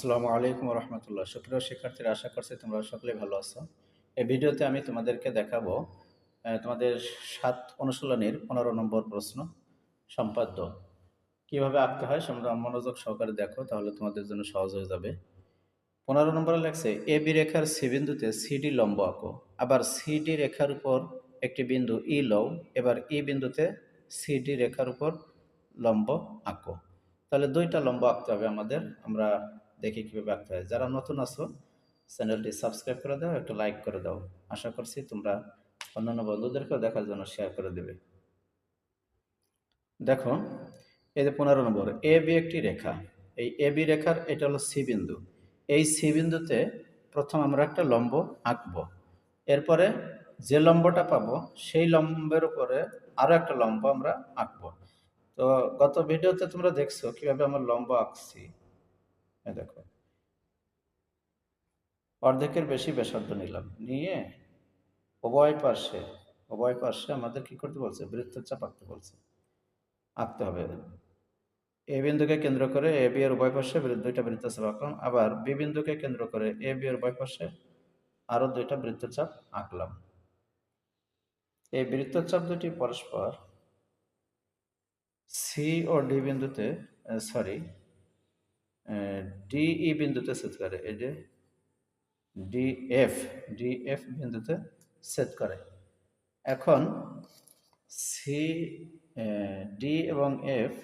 আসসালামু আলাইকুম রহমতুল্লাহ সুপ্রিয় শিক্ষার্থীরা, আশা করছি তোমরা সকলে ভালো আছো। এই ভিডিওতে আমি তোমাদেরকে দেখাবো তোমাদের সাত অনুশীলনীর পনেরো নম্বর প্রশ্ন, সম্পাদ্য। কীভাবে আঁকতে হয় তোমরা মনোযোগ সহকারে দেখো, তাহলে তোমাদের জন্য সহজ হয়ে যাবে। পনেরো নম্বরে লেখছে, এ বি রেখার সি বিন্দুতে সিডি লম্ব আঁকো। আবার সিডি রেখার উপর একটি বিন্দু ই লও, এবার ই বিন্দুতে সিডি রেখার উপর লম্ব আঁকো। তাহলে দুইটা লম্ব আঁকতে হবে আমাদের, আমরা দেখি কীভাবে আঁকতে হয়। যারা নতুন আছো, চ্যানেলটি সাবস্ক্রাইব করে দাও, একটু লাইক করে দাও। আশা করছি তোমরা অন্যান্য বন্ধুদেরকেও দেখার জন্য শেয়ার করে দেবে। দেখো, এই যে পনেরো নম্বর, এ, বি একটি রেখা। এই এ, বি রেখার এটা হলো সি বিন্দু। এই সি বিন্দুতে প্রথম আমরা একটা লম্ব আঁকব। এরপরে যে লম্বটা পাবো, সেই লম্বের উপরে আরও একটা লম্ব আমরা আঁকবো। তো গত ভিডিওতে তোমরা দেখছ কীভাবে আমরা লম্ব আঁকছি। দেখো। অর্ধেকের বেশি ব্যাসার্ধ নিলাম। নিয়ে উভয় পার্শ্বে উভয় পার্শ্বে আমাদের কি করতে বলছে? বৃত্তচাপ আঁকতে বলছে। আঁকতে হবে। এ বিন্দুকে কেন্দ্র করে এ, বি এর উভয় বৃত্ত- দুইটা বৃত্তচাপ আঁকলাম। আবার বি বিন্দুকে কেন্দ্র করে এ, বি এর উভয় পাশে আরও দুইটা বৃত্তচাপ আঁকলাম। এই বৃত্তচাপ দুটি পরস্পর সি ও ডি বিন্দুতে সরি ডি ই বিন্দুতে ছেদ করে, এই যে ডি এফ ডি এফ বিন্দুতে ছেদ করে। এখন সি ডি এবং এফ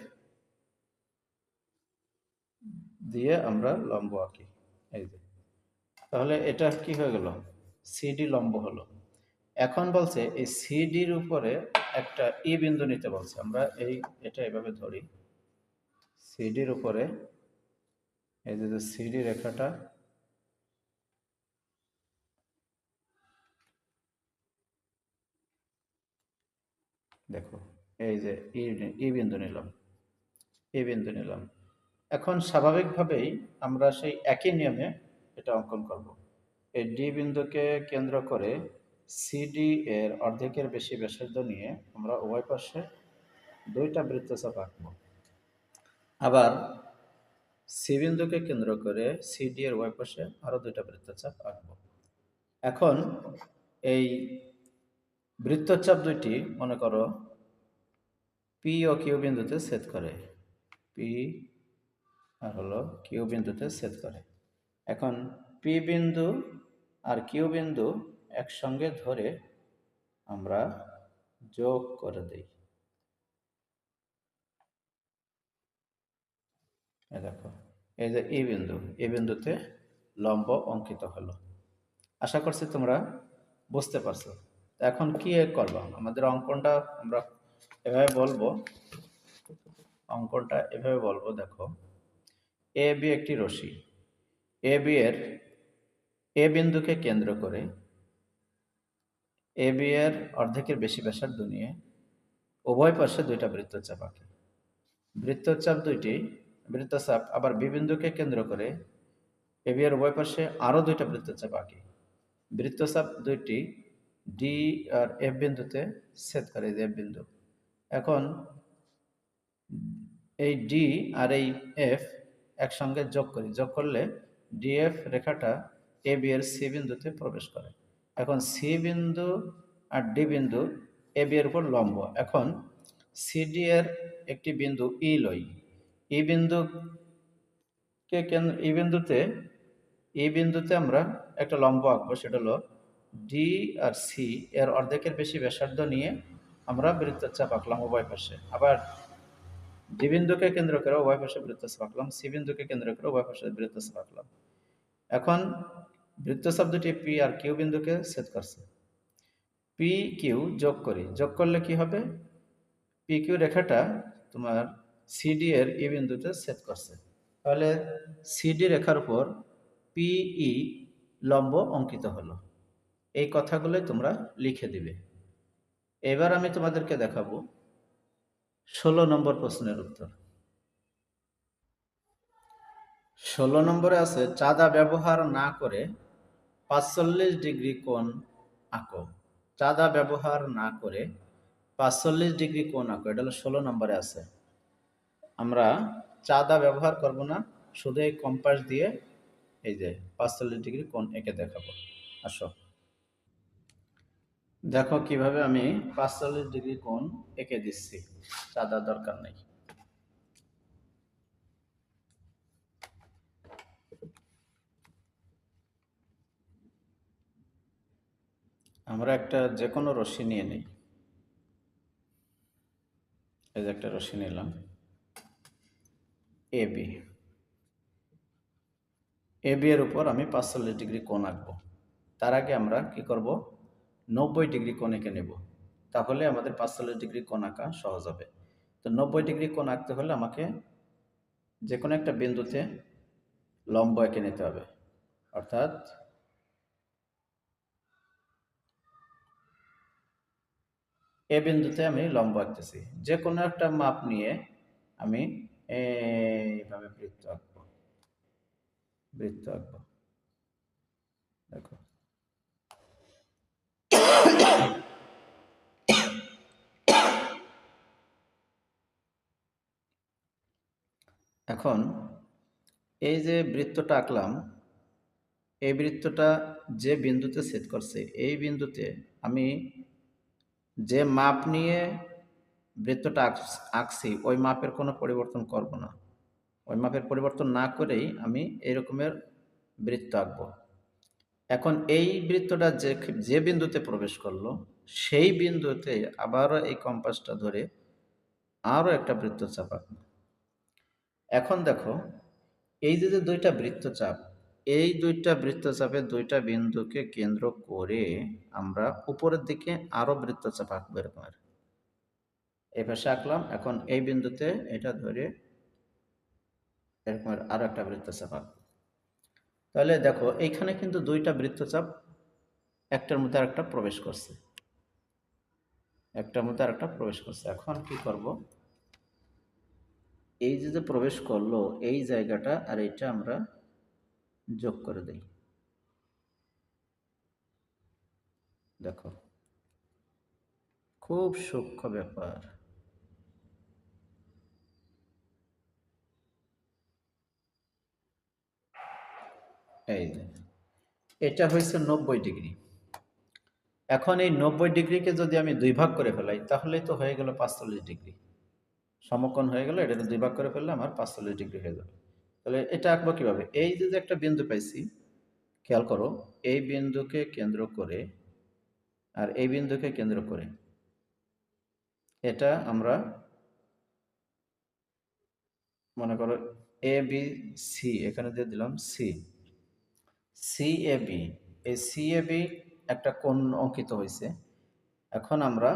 দিয়ে আমরা লম্ব আঁকি, এই যে। তাহলে এটা কি হয়ে গেল? সিডি লম্ব হলো। এখন বলছে এই সিডির উপরে একটা ই বিন্দু নিতে বলছে। আমরা এই, এটা এভাবে ধরি। সিডির উপরে এই যে সিডি রেখাটা, দেখো, এই যে ই বিন্দু নিলাম, ই বিন্দু নিলাম। এখন স্বাভাবিকভাবেই আমরা সেই একই নিয়মে এটা অঙ্কন করব। এই ডি বিন্দুকে কেন্দ্র করে সিডি এর অর্ধেকের বেশি ব্যাসার্ধ নিয়ে আমরা উভয় পাশে দুইটা বৃত্তচাপ আঁকব। আবার সি বিন্দুকে কেন্দ্র করে সিডি এর উভয় পাশে আরও দুইটা বৃত্তচাপ আঁকব। এখন এই বৃত্তচাপ দুইটি, মনে করো পি ও কিউ বিন্দুতে ছেদ করে। পি আর হলো কিউ বিন্দুতে ছেদ করে। এখন পি বিন্দু আর কিউ বিন্দু একসঙ্গে ধরে আমরা যোগ করে দিই। এই দেখো, এই যে ই বিন্দু, এ বিন্দুতে লম্ব অঙ্কিত হলো। আশা করছি তোমরা বুঝতে পারছ। এখন কি করবা? আমাদের অঙ্কনটা আমরা এভাবে বলব। অঙ্কনটা এভাবে বলব, দেখো। এ বি একটি রশি এ বি এর, এ বিন্দুকে কেন্দ্র করে এ বি এর অর্ধেকের বেশি ব্যাসার্ধ নিয়ে উভয় পাশে দুইটা বৃত্তচাপ আঁকে। বৃত্তচাপ দুইটি বৃত্তচাপ আবার বি বিন্দুকে কেন্দ্র করে এ বি এর উভয় পাশে আরও দুইটা বৃত্তচাপ আঁকি। বৃত্তচাপ দুইটি ডি আর এফ বিন্দুতে ছেদ করে এফ বিন্দু। এখন এই ডি আর এই এফ একসঙ্গে যোগ করি। যোগ করলে ডিএফ রেখাটা এ বি এর সি বিন্দুতে প্রবেশ করে। এখন সি বিন্দু আর ডি বিন্দু এ বি এর উপর লম্ব। এখন সিডি এর একটি বিন্দু ই লই। ই বিন্দুকে কেন্দ্র, এই বিন্দুতে ই বিন্দুতে আমরা একটা লম্ব আঁকবো, সেটা হলো ডি আর সি এর অর্ধেকের বেশি ব্যাসার্ধ নিয়ে আমরা বৃত্তচাপ আঁকলাম উভয় পাশে। আবার ডি বিন্দুকে কেন্দ্র করে উভয় পাশে বৃত্তচাপ আঁকলাম সি বিন্দুকে কেন্দ্র করে উভয় পাশে বৃত্তচাপ আঁকলাম। এখন বৃত্তচাপ দুটি পি আর কিউ বিন্দুকে ছেদ করছে। পি কিউ যোগ করি, যোগ করলে কি হবে? পি কিউ রেখাটা তোমার সিডি এর ই বিন্দুতে ছেদ করছে। তাহলে সিডি রেখার উপর পিই লম্ব অঙ্কিত হলো। এই কথাগুলোই তোমরা লিখে দিবে। এবার আমি তোমাদেরকে দেখাবো ষোলো নম্বর প্রশ্নের উত্তর। ষোলো নম্বরে আছে, চাঁদা ব্যবহার না করে পাঁচচল্লিশ ডিগ্রি কোণ আঁকো। চাঁদা ব্যবহার না করে পাঁচচল্লিশ ডিগ্রি কোণ আঁকো। এটা হলো ষোলো নম্বরে আছে। আমরা চাঁদা ব্যবহার করব না, শুধু এই কম্পাস দিয়ে এই যে পাঁচচল্লিশ ডিগ্রি কোণ এঁকে দেখাবো। আসো। দেখো কীভাবে আমি পাঁচচল্লিশ ডিগ্রি কোণ এঁকে দিচ্ছি। চাঁদা দরকার নেই। আমরা একটা যে কোনো রশ্মি নিয়ে নিই। এই যে একটা রশ্মি নিলাম। এ বি এ বি এর উপর আমি পাঁচচল্লিশ ডিগ্রি কোণ আঁকবো। তার আগে আমরা কি করব? নব্বই ডিগ্রি কোণ এঁকে নেব। তাহলে আমাদের পাঁচচল্লিশ ডিগ্রি কোণ আঁকা সহজ হবে। তো নব্বই ডিগ্রি কোণ আঁকতে হলে আমাকে যে কোনো একটা বিন্দুতে লম্ব এঁকে নিতে হবে। অর্থাৎ এ বিন্দুতে আমি লম্ব আঁকতেছি। যে কোনো একটা মাপ নিয়ে আমি এইভাবে বৃত্ত আঁকবো বৃত্ত আঁকবো দেখো এখন এই যে বৃত্তটা আঁকলাম, এই বৃত্তটা যে বিন্দুতে সেট করছে, এই বিন্দুতে আমি যে মাপ নিয়ে বৃত্তটা আঁকছি, ওই মাপের কোনো পরিবর্তন করব না। ওই মাপের পরিবর্তন না করেই আমি এই রকমের বৃত্ত আঁকবো। এখন এই বৃত্তটা যে যে বিন্দুতে প্রবেশ করল, সেই বিন্দুতে আবারও এই কম্পাসটা ধরে আরও একটা বৃত্তচাপ আঁকবো। এখন দেখো, এই যে যে দুইটা বৃত্তচাপ এই দুইটা বৃত্তচাপের দুইটা বিন্দুকে কেন্দ্র করে আমরা উপরের দিকে আরও বৃত্তচাপ আঁকবো এরকম এরকমের এই পাশে আঁকলাম। এখন এই বিন্দুতে এটা ধরে এরকমের আরও একটা বৃত্তচাপ আঁকবো। তাহলে দেখো, এইখানে কিন্তু দুইটা বৃত্তচাপ একটার মধ্যে আরেকটা প্রবেশ করছে। একটার মধ্যে আরেকটা প্রবেশ করছে। এখন কি করব? এই যে যে প্রবেশ করল, এই জায়গাটা আর এইটা আমরা যোগ করে দেই। দেখো, খুব সূক্ষ্ম ব্যাপার। এই যে, এটা হয়েছে নব্বই ডিগ্রি। এখন এই নব্বই ডিগ্রিকে যদি আমি দুই ভাগ করে ফেলাই, তাহলেই তো হয়ে গেল পাঁচচল্লিশ ডিগ্রি। সমকোণ হয়ে গেল, এটাকে দুই ভাগ করে ফেললে আমার পাঁচচল্লিশ ডিগ্রি হয়ে যাবে। তাহলে এটা আঁকবো কীভাবে? এই যে একটা বিন্দু পাইছি, খেয়াল করো, এই বিন্দুকে কেন্দ্র করে আর এই বিন্দুকে কেন্দ্র করে, এটা আমরা মনে করো এ বি সি, এখানে দিয়ে দিলাম সি। সি এ বি এই সি এ বি একটা কোণ অঙ্কিত হয়েছে এখন আমরা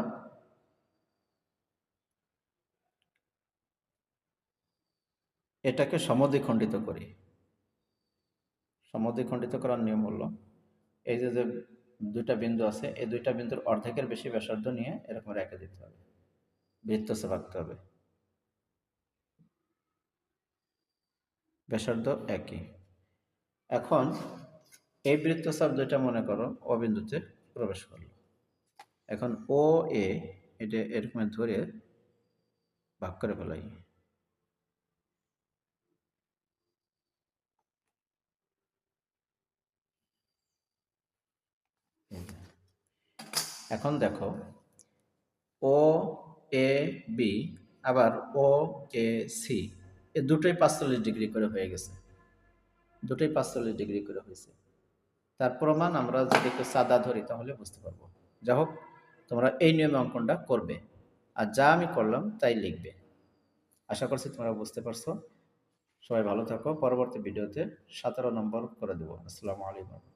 এটাকে সমদ্বিখণ্ডিত করি। সমদ্বিখণ্ডিত করার নিয়ম হলো, এই যে যে দুইটা বিন্দু আছে, এই দুইটা বিন্দুর অর্ধেকের বেশি ব্যাসার্ধ নিয়ে এরকম রেখে দিতে হবে, বৃত্ত আঁকতে হবে। ব্যাসার্ধ একই। এখন এই বৃত্তচাপ যেটা মনে করো ও বিন্দুতে প্রবেশ করল। এখন ও এ, এটা এরকম ধরে ভাগ করে ফেলাই এখন দেখো ও এ, বি, আবার ও এ সি, এ দুটোই পাঁচচল্লিশ ডিগ্রি করে হয়ে গেছে। দুটোই পাঁচচল্লিশ ডিগ্রি করে হয়েছে। তার প্রমাণ আমরা যদি একটু সাদা ধরি তাহলে বুঝতে পারব। যা হোক, তোমরা এই নিয়মে অঙ্কনটা করবে। আর যা আমি করলাম, তাই লিখবে। আশা করছি তোমরা বুঝতে পারছ। সবাই ভালো থাকো। পরবর্তী ভিডিওতে সতেরো নম্বর করে দেবো। আসসালামু আলাইকুম।